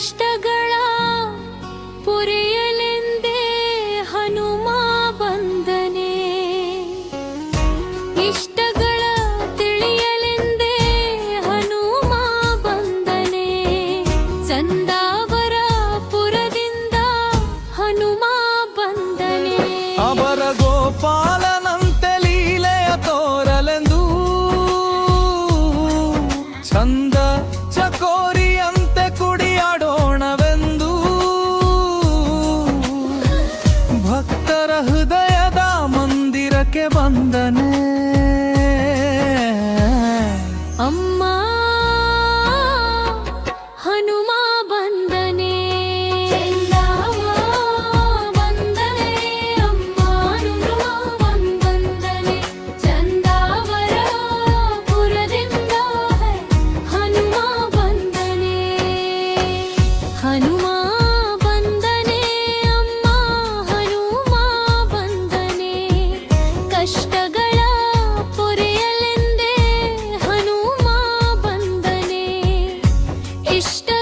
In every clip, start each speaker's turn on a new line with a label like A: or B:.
A: ಕಷ್ಟಗಳ ಪೊರೆಯಲೆಂದೇ ಹನುಮ ಬಂದನೆ. ಇಷ್ಟಗಳ ತಿಳಿಯಲೆಂದೇ ಹನುಮ ಬಂದನೆ. ಚಂದಾವರ ಪುರದಿಂದ ಹನುಮ ಬಂದನೆ.
B: ಅವರ ಗೋಪಾಲನಂತೆ ತೋರಲೆಂದು, ಚಂದ வந்தனே. அம்மா wish
A: that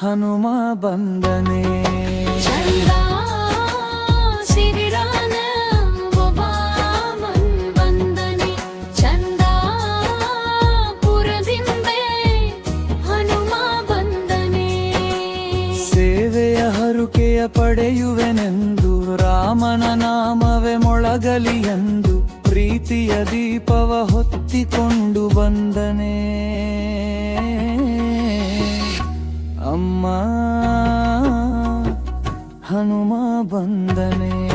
A: ಹನುಮ ಹನುಮ ಬಂದನೆ.
B: ಸೇವೆಯ ಹರುಕೆಯ ಪಡೆಯುವೆನೆಂದು ರಾಮನ ನಾಮವೇ ಮೊಳಗಲಿ ಎಂದು ಪ್ರೀತಿಯ ದೀಪವ ಹೊತ್ತಿಕೊಂಡು ಬಂದನೇ. ಹನುಮ
A: ಹನುಮ ಬಂದನೆ.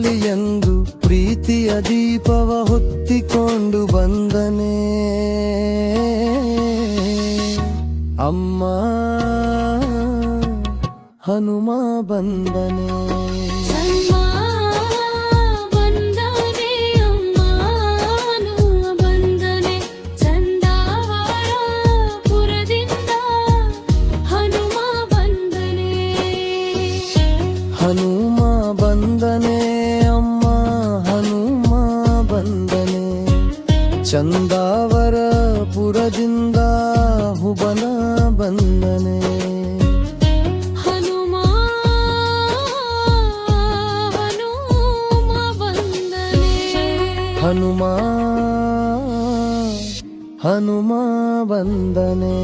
B: ಬರಲಿ ಎಂದು ಪ್ರೀತಿಯ ದೀಪವ ಹೊತ್ತಿಕೊಂಡು ಬಂದನೆ. ಅಮ್ಮ ಹನುಮ ಬಂದನೆ.
A: ಚಂದಾವರ ಪುರದಿಂದ
B: ಹುಬನ
A: ಬಂದನೆ.
B: ಹನುಮ ಹನುಮ ಬಂದನೆ.